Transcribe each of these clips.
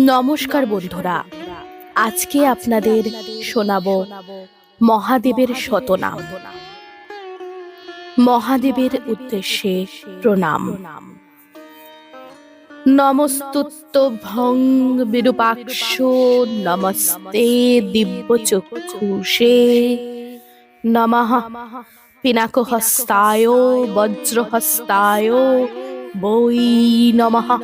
নমস্কার বন্ধুরা, আজকে আপনাদের শোনাব মহাদেবের শতনাম। মহাদেবের উদ্দেশ্যে প্রণাম। নমস্তুত্ত ভং বিরূপাক্ষ নমস্তে দিব্য চক্ষুষে নমঃ। পিনাকহস্তায়, বজ্রহস্তায়, বৈ নমঃ।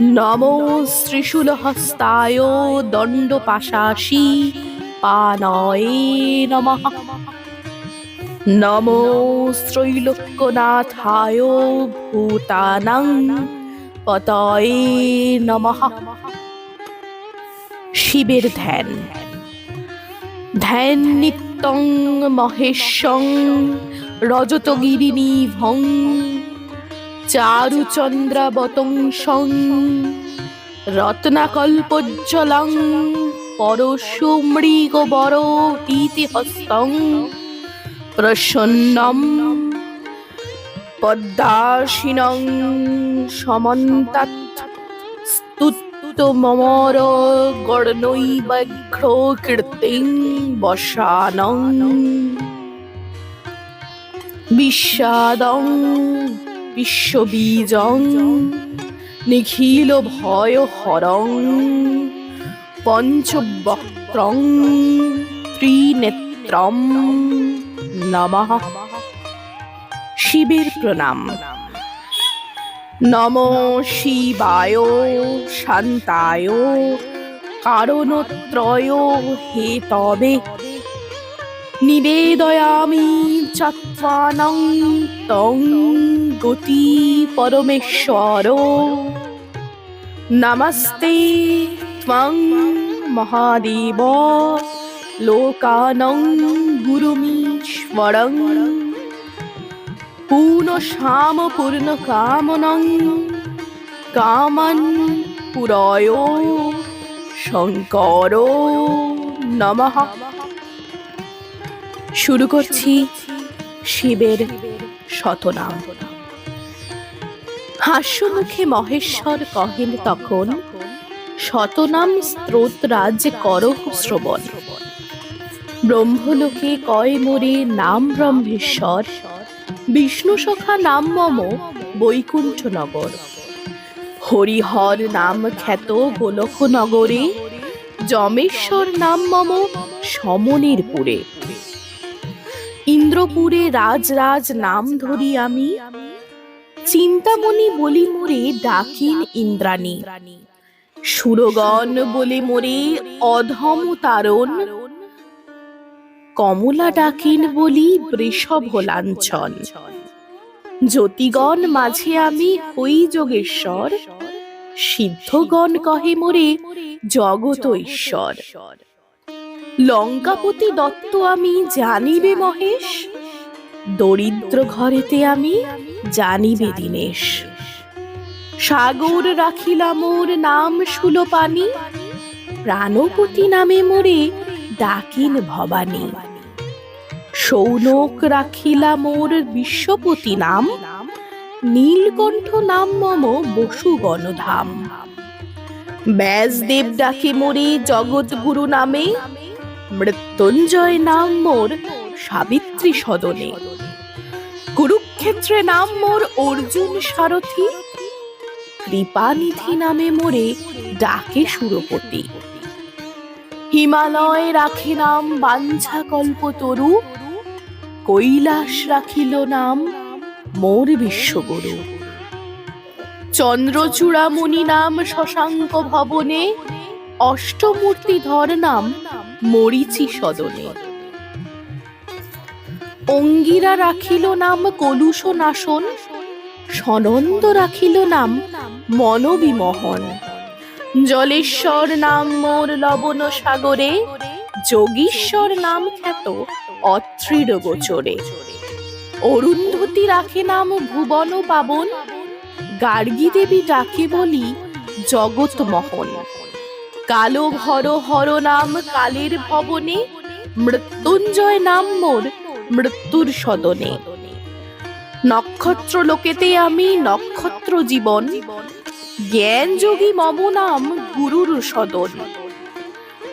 নমো শ্রীশূলহস্তায় দণ্ডপাশাসি পানয়ে নমঃ। নমো শ্রৈলোক্যনাথায় ভূতানাং পতয়ে নমঃ। শিবের ধ্যান। ধ্যান নিত্যং মহেশং রজতগিরিণী ভং চারুচন্দ্রাবতংসং রত্নাকল্পজ্জ্বলং পরশুমৃগবর ইতিহস্তং। প্রসন্নম পদ্মাসীনং সমন্তাৎ। স্তুতমর গণনৈবাঘ্র কীর্তিং বসানং। বিষাদং বিশ্ববীজং। নিখিল ভয় হরং। পঞ্চবক্ত্রং ত্রিনেত্রম নমঃ। শিবের প্রণাম। নম শিবায় শান্তায়। কারণত্রয় হে তবে নিবেদয়ামি চত্বানং তং গতি পরমেশ্বর। নমস্তে ত্বং মহাদেব। লোকানং গুরুমীশ্বরং। পূর্ণ কামনং কামন পুরয় শঙ্কর নমঃ। শুরু করছি শিবের শতনাম। হাস্যমুখে মহেশ্বর কহেন তখন, শতনাম স্ত্রোতরাজ করহ শ্রবণ। ব্রহ্মলোকে কয় মোরে নাম ব্রহ্মেশ্বর, বিষ্ণু সখা নাম মম বৈকুণ্ঠ নগর। হরিহর নাম খ্যাত গোলখ নগরে যমেশ্বর নাম মম সমনের পুরে ইন্দ্রপুরে রাজ রাজ নাম ধরি আমি। চিন্তামণি বলি মোরে ডাকিন ইন্দ্রাণী। সুরগণ বলে মোরে অধম তারণ। কমলা ডাকিন বলি বৃষভ লাঞ্ছন জ্যোতিগণ মাঝে আমি হই যোগেশ্বর। সিদ্ধগণ কহে মোরে জগত ঈশ্বর। লঙ্কাপতি দত্ত আমি জানিবে মহেশ? দরিদ্র ঘরেতে আমি জানিবে দীনেশ। সাগর রাখিলাম মোর নাম সুলোপানি, প্রাণপতি নামে মোরে ডাকিন ভবানী। সৌনক রাখিলা মোর বিশ্বপতি নাম, নীলকণ্ঠ নাম মম বসু গণধাম ব্যাসদেব ডাকে মোরে জগৎগুরু নামে মৃত্যুঞ্জয় নাম মোর সাবিত্রী সদনে। কুরুক্ষেত্রে নাম মোর অর্জুন সারথী। কৃপানিধি নামে মোরে ডাকে সুরপতি। হিমালয় রাখে নাম বাঞ্ছা কল্পতরু কৈলাস রাখিল নাম মোর বিশ্বগুরু। চন্দ্রচূড়ামণি নাম শশাঙ্ক ভবনে। অষ্টমূর্তি ধর নাম মরিচি সদনে। অঙ্গিরা রাখিল নাম কলুষ নাশন, সনন্দ রাখিল নাম মনোবিমোহন। জলেশ্বর নাম মোর লবণ সাগরে, যোগীশ্বর নাম খ্যাত অত্রির গোচরে। অরুন্ধতী রাখে নাম ভুবন পাবন, গার্গী দেবী ডাকে বলি জগৎ মোহন কালো ভর হর নাম কালের ভবনে, মৃত্যুঞ্জয় নাম মোর মৃত্যুর সদনে। নক্ষত্র লোকেতে আমি নক্ষত্র জীবন, জ্ঞান যোগী মম নাম গুরুর সদন।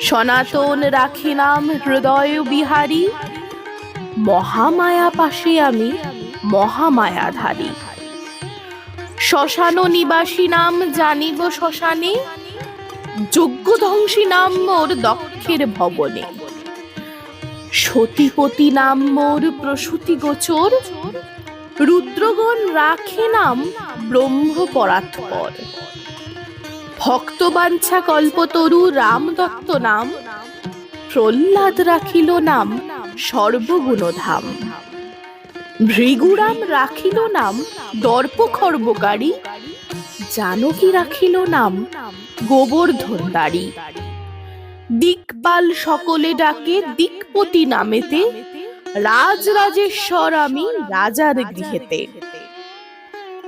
সনাতন রাখি নাম হৃদয় বিহারী, মহামায়া পাশে আমি মহামায়াধারী। শ্মশান নিবাসী নাম জানিব শ্মশানে যজ্ঞধ্বংসী নাম মোর দক্ষের ভবনে। সতীপতি নাম মোর প্রসূতি গোচর, রুদ্রগণ রাখে নাম ব্রহ্ম পরাৎপর। ভক্তবাঞ্ছা কল্পতরু রাম দত্ত নাম, প্রহ্লাদ রাখিল নাম সর্বগুণধাম। ভৃগুরাম রাখিল নাম দর্প খর্বকারী জানকী রাখিল নাম? গোবর্ধন দাড়ি দিকপাল সকলে ডাকে দিকপতি নামেতে রাজ রাজেশ্বর আমি রাজার গৃহেতে।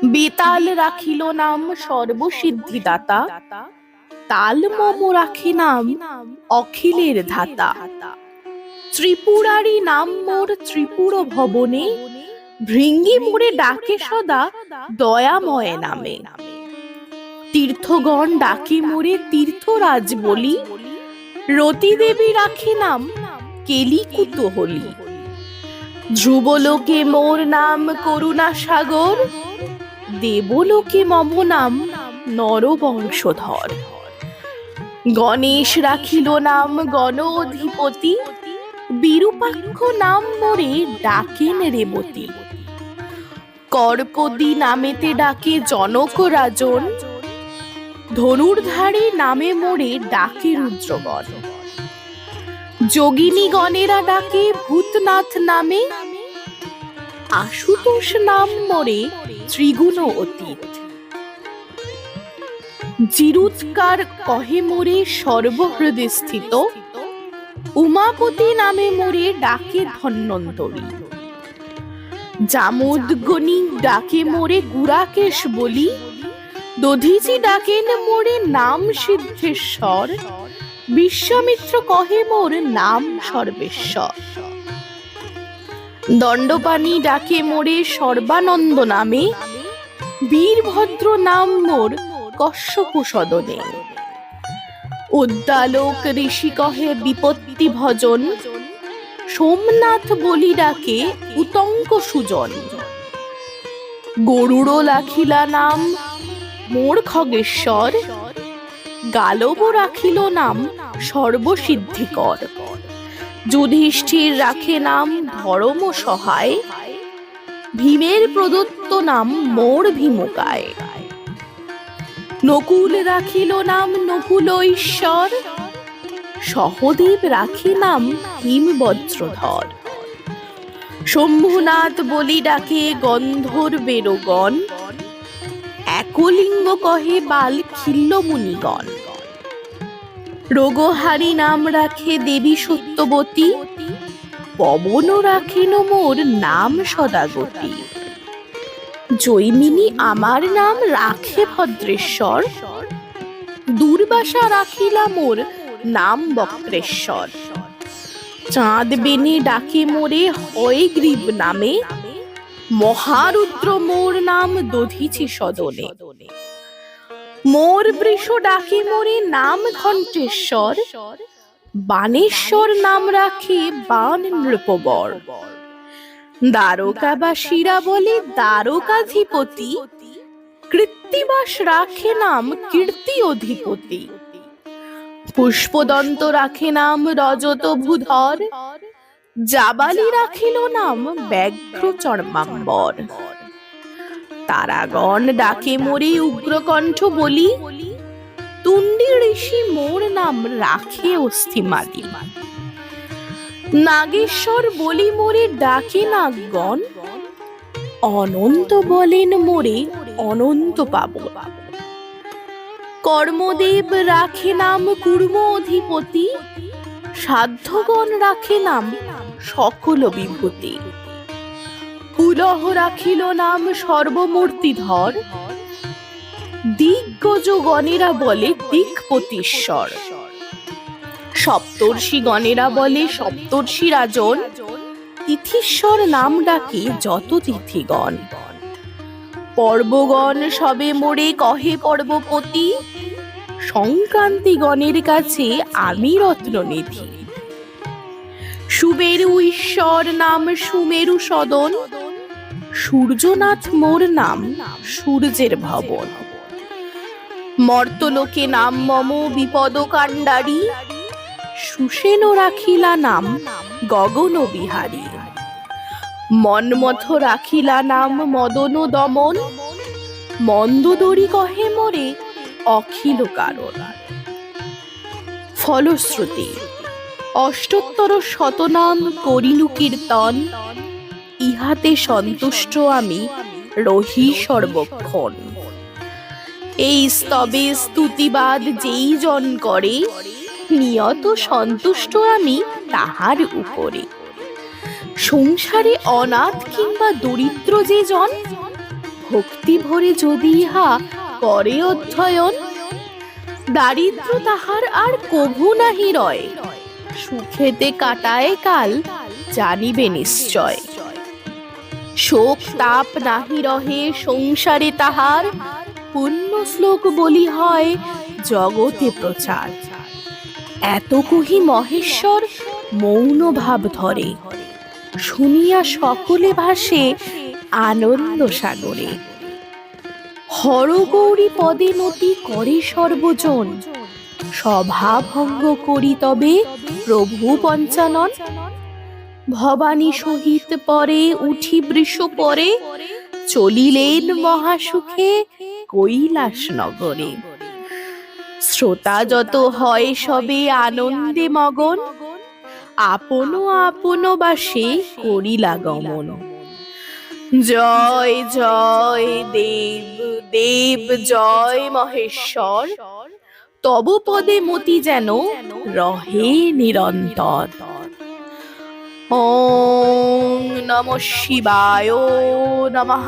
বেতাল রাখিল নাম সর্বসিদ্ধিদাতা তাল মম রাখি নাম অখিলের ধাতা। ত্রিপুরারি নাম মোর ত্রিপুর ভবনে, ভৃঙ্গি মোরে ডাকে সদা দয়াময় নামে। তীর্থগণ ডাকে মোরে তীর্থরাজ বলি। রতি দেবী রাখে নাম কেলি কুতূহলী ধ্রুবলোকে মোর নাম করুণা সাগর, দেবলোকে মম নাম নরবংশধর। গণেশ রাখিল নাম গণ অধিপতি বিরূপাক্ষ নাম মোরে ডাকেন রেবতী। কর্পদি নামেতে ডাকে জনক রাজন ধনুর্ধারী নামে মোরে ডাকে রুদ্রগণ যোগিনী গণেরা ডাকে, ভূতনাথ নামে? আশুতোষ নাম মোরে ত্রিগুণ অতীত। জিরুৎকার কহে মোরে সর্বহৃদে স্থিত উমাপতি নামে মোরে ডাকে ধন্বন্তরী। জামোদগণি ডাকে মোরে গুরাকেশ বলি দধিচি ডাকেন মোরে নাম সিদ্ধেশ্বর, বিশ্বামিত্র কহে মোর নাম সর্বেশ্বর। দণ্ডপানি ডাকে মোরে সর্বানন্দ নামে, বীরভদ্র নাম মোর কশ্যপ সদনে উদ্দালক ঋষি কহে বিপত্তি ভজন, সোমনাথ বলি ডাকে উতঙ্ক সুজন। গরুড় লাখিলা নাম মোর খগেশ্বর। গালব রাখিল নাম সর্বসিদ্ধিকর। যুধিষ্ঠির রাখে নাম ধর্ম সহায়। ভীমের প্রদত্ত নাম মোর ভীমকায়। নকুল রাখিল নাম নকুল ঈশ্বর সহদেব রাখি নাম হিমবজ্রধর শম্ভুনাথ বলি ডাকে গন্ধর্বের গণ একলিঙ্গ কহে বাল খিল্ল মুনিগণ। রোগহারি নাম রাখে দেবী সত্যবতী, পবন রাখেন মোর নাম সদাগতি। জৈমিনী আমার নাম রাখে ভদ্রেশ্বর, দুর্বাসা রাখিলা মোর নাম বক্রেশ্বর। চাঁদ বেনে ডাকে মোরে হয় গ্রীব নামে মহারুদ্র মোর নাম দধিছি সদনে। মোর বৃষ ডাকি মোরে নাম ঘণ্টেশ্বর বানেশ্বর নাম রাখে বান নৃপবর। দ্বারকাবাসীরা বলে দ্বারকাধিপতি, কৃত্তিবাস রাখে নাম কীর্তি অধিপতি। পুষ্পদন্ত রাখে নাম রজত ভূধর জাবালি রাখিল নাম ব্যাঘ্র চর্মাম্বর। তারাগণ ডাকে মোরে উগ্রকণ্ঠ বলি তুন্ডি ঋষি মোর নাম রাখে অস্থিমাদি নাগেশ্বর বলি মোরে ডাকে নাগগণ অনন্ত বলেন মোরে অনন্ত পাব কর্মদেব রাখে নাম কুর্ম অধিপতি সাধ্যগণ রাখে নাম সকল বিভূতি কুলহ রাখিল নাম সর্বমূর্তিধর। দিগ্গজ গণেরা বলে দিকপতিশ্বর। সপ্তর্ষি গণেরা বলে সপ্তর্ষি রাজন তিথিশ্বর নাম ডাকে যত তিথিগণ। পর্বগণ সবে মোড়ে কহে পর্বপতি সংক্রান্তি গণের কাছে আমি রত্ননিধি। সুবেরু ঈশ্বর নাম সুমেরু সদন। সূর্যনাথ মোর নাম সূর্যের ভবন। মর্তলোকে নাম মম বিপদ কাণ্ডারি সুসেন রাখিলা নাম গগন বিহারী। মন্মথ রাখিলা নাম মদন দমন। মন্দোদরি কহে মোরে অখিল কারণ। ফলশ্রুতি অষ্টোত্তর শতনাম করিলু কীর্তন, ইহাতে সন্তুষ্ট আমি রহি সর্বক্ষণ। এই স্তবে স্তুতিবাদ যেই জন করে, নিয়ত সন্তুষ্ট আমি তাহার উপরে। সংসারে অনাথ কিংবা দরিদ্র যে জন, ভক্তি ভরে যদি ইহা করে অধ্যয়ন, দারিদ্র তাহার আর কভু নাহি রয়। সুখেতে কাটায় কাল, জানিবে নিশ্চয়। শোক তাপ নাহি রহে সংসারে তাহার, পুণ্য শ্লোক বলি হয় জগতে প্রচার। এত কহি মহেশ্বর মৌন ভাব ধরে, শুনিয়া সকলে ভাসে আনন্দ সাগরে। হরগৌরী পদে নতি করে সর্বজন সভা ভঙ্গ করি তবে প্রভু পঞ্চানন। ভবানী সহিত পরে উঠি বৃষ পরে, চলিলেন মহাসুখে কৈলাস নগরে শ্রোতা যত হয় সবে আনন্দে মগন, আপন আপন বাসে করিলা গমন। জয় জয়, দেব দেব, জয় মহেশ্বর তব পদে মতি যেন রহে নিরন্তর। ও নম শিবায় নমঃ